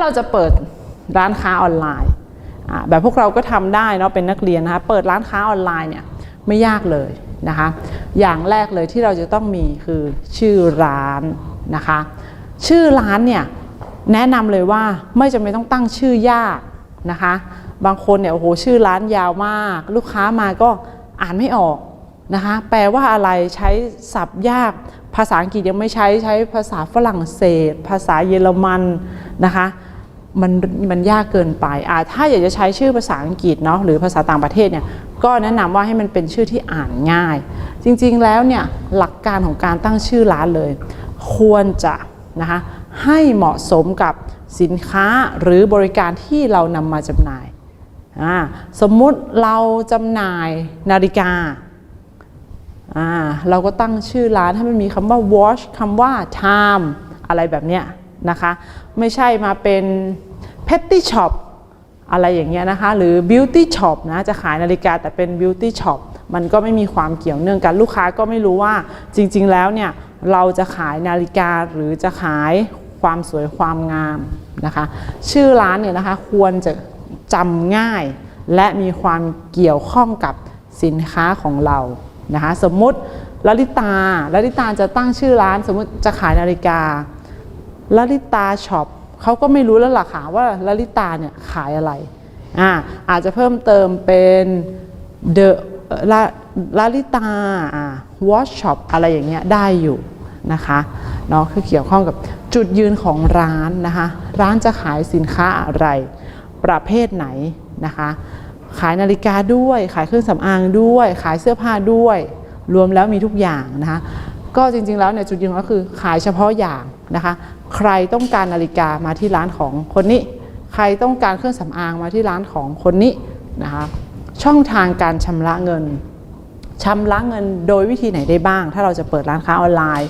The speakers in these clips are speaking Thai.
เราจะเปิดร้านค้าออนไลน์แบบพวกเราก็ทำได้เนาะเป็นนักเรียนนะคะเปิดร้านค้าออนไลน์เนี่ยไม่ยากเลยนะคะอย่างแรกเลยที่เราจะต้องมีคือชื่อร้านนะคะชื่อร้านเนี่ยแนะนำเลยว่าไม่จำเป็นต้องตั้งชื่อยากนะคะบางคนเนี่ยโอ้โหชื่อร้านยาวมาก ลูกค้ามาก็อ่านไม่ออกนะคะแปลว่าอะไรใช้ศัพท์ยากภาษาอังกฤษยังไม่ใช้ใช้ภาษาฝรั่งเศส ภาษาเยอรมันนะคะ มันมันยากเกินไปอ่าถ้าอยากจะใช้ชื่อภาษาอังกฤษเนาะหรือภาษาต่างประเทศเนี่ยก็แนะนำว่าให้มันเป็นชื่อที่อ่านง่าย จริงๆแล้วเนี่ยหลักการของการตั้งชื่อร้านเลย ควรจะนะคะให้เหมาะสมกับสินค้าหรือบริการที่เรานำมาจำหน่ายอ่าสมมุติเราจำหน่ายนาฬิกาอ่าเราก็ตั้งชื่อร้านให้มันมีคำว่า watch คำว่า time อะไรแบบเนี้ยนะคะ ไม่ใช่มาเป็น petty shop อะไรอย่างเงี้ยนะคะ หรือ beauty shop นะจะขายนาฬิกาแต่เป็น beauty shop มันก็ไม่มีความเกี่ยวเนื่องกันลูกค้าก็ไม่รู้ว่าจริง ๆ แล้วเนี่ยเราจะขายนาฬิกาหรือจะขายความสวยความงามนะคะ ชื่อร้านเนี่ยนะคะควรจะจำง่าย และมีความเกี่ยวข้องกับสินค้าของเรานะคะสมมุติลลิตาลลิตาจะตั้งชื่อร้าน สมมุติจะขายนาฬิกาลลิตาช็อป เขาก็ไม่รู้แล้วล่ะค่ะว่าลลิตาเนี่ยขายอะไรอ่าอาจจะเพิ่มเติมเป็นเดอะลาลลิตาอ่าวอชช็อปอะไรอย่างเงี้ยได้อยู่นะคะเนาะคือเกี่ยวข้องกับจุดยืนของร้านนะคะ ร้านจะขายสินค้าอะไร ประเภทไหนนะคะ ขายนาฬิกาด้วย ขายเครื่องสำอางด้วย ขายเสื้อผ้าด้วย รวมแล้วมีทุกอย่างนะคะ ก็จริงๆแล้วเนี่ยจุดยืนก็คือขายเฉพาะอย่างนะคะ ใครต้องการนาฬิกามาที่ร้านของคนนี้ ใครต้องการเครื่องสำอางมาที่ร้านของคนนี้นะคะช่องทางการชำระเงินชำระเงินโดยวิธีไหนได้บ้าง ถ้าเราจะเปิดร้านค้าออนไลน์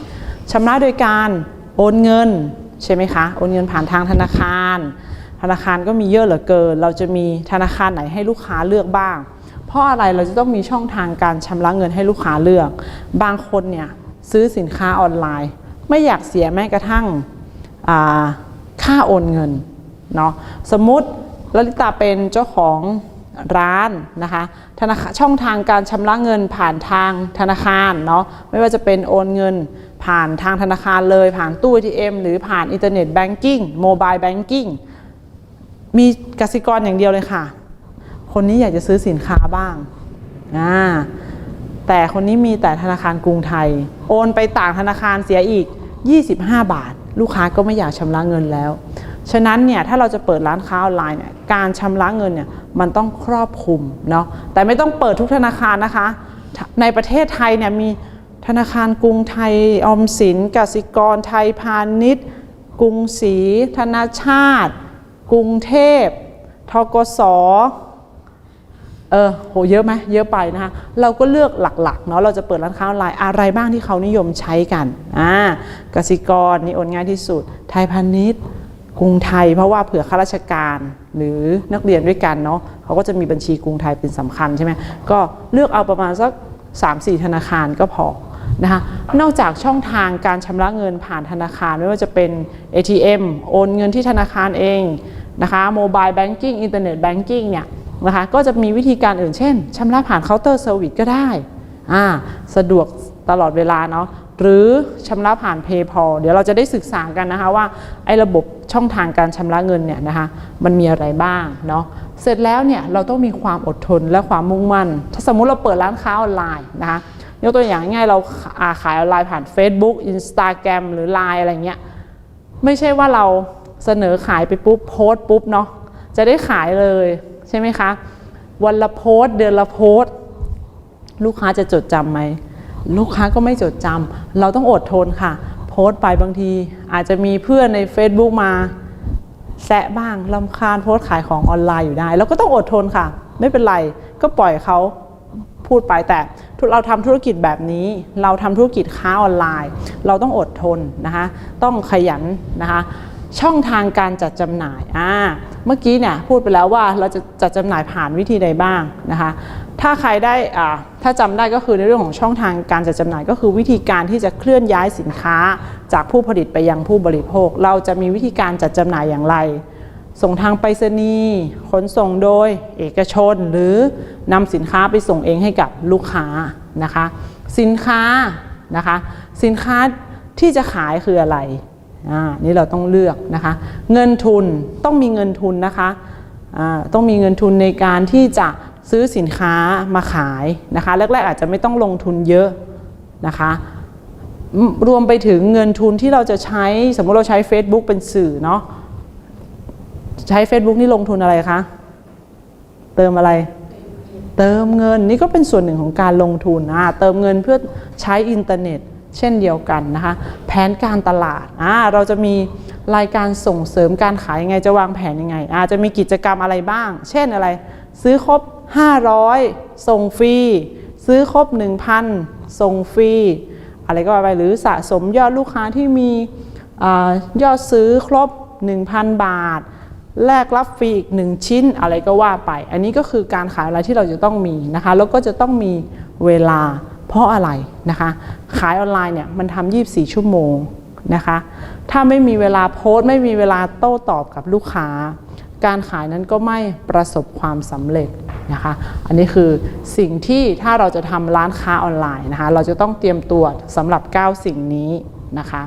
ชำระโดยการโอนเงินใช่ไหมคะโอนเงินผ่านทางธนาคาร ธนาคารก็มีเยอะเหลือเกิน เราจะมีธนาคารไหนให้ลูกค้าเลือกบ้าง เพราะอะไรเราจะต้องมีช่องทางการชำระเงินให้ลูกค้าเลือก บางคนเนี่ยซื้อสินค้าออนไลน์ ไม่อยากเสียแม้กระทั่ง ค่าโอนเงินเนาะสมมติลลิตาเป็นเจ้าของร้านนะคะธนาคารช่องทางการชำระเงินผ่านทางธนาคารเนาะไม่ว่าจะเป็นโอนเงินผ่านทางธนาคารเลยผ่านตู้ ATM หรือผ่านอินเทอร์เน็ตแบงกิ้งโมบายแบงกิ้งมีกสิกรอย่างเดียวเลยค่ะ คนนี้อยากจะซื้อสินค้าบ้างอ่าแต่คนนี้มีแต่ธนาคารกรุงไทย โอนไปต่างธนาคารเสียอีก 25 บาท ลูกค้าก็ไม่อยากชำระเงินแล้ว ฉะนั้นเนี่ยถ้าเราจะเปิดร้านค้าออนไลน์เนี่ยการชำระเงินเนี่ยมันต้องครอบคลุมเนาะแต่ไม่ต้องเปิดทุกธนาคารนะคะ ในประเทศไทยเนี่ยมีธนาคารกรุงไทยออมสินกสิกรไทยพาณิชย์ กรุงศรีธนาชาติ กรุงเทพทกส เออโหเยอะไหมเยอะไปนะคะเราก็เลือกหลักๆเนาะเราจะเปิดร้านค้าออนไลน์อะไรบ้างที่เขานิยมใช้กันอ่ากสิกรนี่โอนง่ายที่สุด ไทยพาณิชย์กรุงไทยเพราะว่าเผื่อข้าราชการหรือนักเรียนด้วยกันเนาะเขาก็จะมีบัญชีกรุงไทยเป็นสำคัญใช่ไหมก็เลือกเอาประมาณสัก 3-4 ธนาคารก็พอนะคะนอกจากช่องทางการชำระเงินผ่านธนาคารไม่ว่าจะเป็น ATM โอนเงินที่ธนาคารเองนะคะโมบายแบงกิ้งอินเทอร์เน็ตแบงกิ้งเนี่ย นะคะก็จะมีวิธีการอื่นเช่นชำระผ่านเคาน์เตอร์เซอร์วิสก็ได้อ่าสะดวกตลอดเวลาเนาะหรือชำระผ่าน PayPal เดี๋ยวเราจะได้ศึกษากันนะคะว่าไอ้ระบบช่องทางการชำระเงินเนี่ยนะคะมันมีอะไรบ้างเนาะเสร็จแล้วเนี่ยเราต้องมีความอดทนและความมุ่งมั่น ถ้าสมมุติเราเปิดร้านค้าออนไลน์นะคะยกตัวอย่างง่ายเราอาขายออนไลน์ผ่าน Facebook Instagram หรือ Line อะไรเงี้ยไม่ใช่ว่าเราเสนอขายไปปุ๊บโพสต์ปุ๊บเนาะจะได้ขายเลย ใช่ไหมคะ วันละโพสเดือนละโพสลูกค้าจะจดจำไหมลูกค้าก็ไม่จดจำเราต้องอดทนค่ะ โพสไปบางที อาจจะมีเพื่อนใน Facebook มาแซะบ้างลำคาญโพสขายของออนไลน์อยู่ได้เราก็ต้องอดทนค่ะ ไม่เป็นไรก็ปล่อยเขาพูดไปแต่เราทำธุรกิจแบบนี้ เราทำธุรกิจค้าออนไลน์ เราต้องอดทนนะคะ ต้องขยันนะคะ ช่องทางการจัดจำหน่ายอ่า เมื่อกี้เนี่ยพูดไปแล้วว่าเราจะจัดจำหน่ายผ่านวิธีใดบ้างนะคะถ้าใครได้อ่าถ้าจำได้ก็คือในเรื่องของช่องทางการจัดจำหน่าย ก็คือวิธีการที่จะเคลื่อนย้ายสินค้าจากผู้ผลิตไปยังผู้บริโภค เราจะมีวิธีการจัดจำหน่ายอย่างไร ส่งทางไปรษณีย์ขนส่งโดยเอกชน หรือนำสินค้าไปส่งเองให้กับลูกค้านะคะ สินค้านะคะ สินค้าที่จะขายคืออะไร นี่เราต้องเลือกนะคะ เงินทุนต้องมีเงินทุนนะคะต้องมีเงินทุนในการที่จะซื้อสินค้ามาขายนะคะแรกๆอาจจะไม่ต้องลงทุนเยอะนะคะรวมไปถึงเงินทุนที่เราจะใช้สมมติเราใช้ Facebook เป็นสื่อเนาะใช้ Facebook นี่ลงทุนอะไรคะเติมอะไร เติมเงินนี่ก็เป็นส่วนหนึ่งของการลงทุนเติมเงินเพื่อใช้อินเทอร์เน็ต เช่นเดียวกันนะคะแผนการตลาดอ่าเราจะมีรายการส่งเสริมการขายยังไงจะวางแผนยังไงอาจจะมีกิจกรรมอะไรบ้าง เช่นอะไร ซื้อครบ 500 ส่งฟรีซื้อครบ 1,000 ส่งฟรีอะไรก็ว่าไปหรือสะสมยอดลูกค้าที่มีอยอดซื้อครบ 1,000 บาท แลกรับฟรีอีก 1 ชิ้นอะไรก็ว่าไป อันนี้ก็คือการขายอะไรที่เราจะต้องมีนะคะแล้วก็จะต้องมีเวลา เพราะอะไรนะคะขายออนไลน์เนี่ยมันทำ24 ชั่วโมงนะคะถ้าไม่มีเวลาโพสต์ ไม่มีเวลาโต้ตอบกับลูกค้า การขายนั้นก็ไม่ประสบความสำเร็จนะคะอันนี้คือสิ่งที่ถ้าเราจะทำร้านค้าออนไลน์นะคะเราจะต้องเตรียมตัวสำหรับ 9 สิ่งนี้นะคะ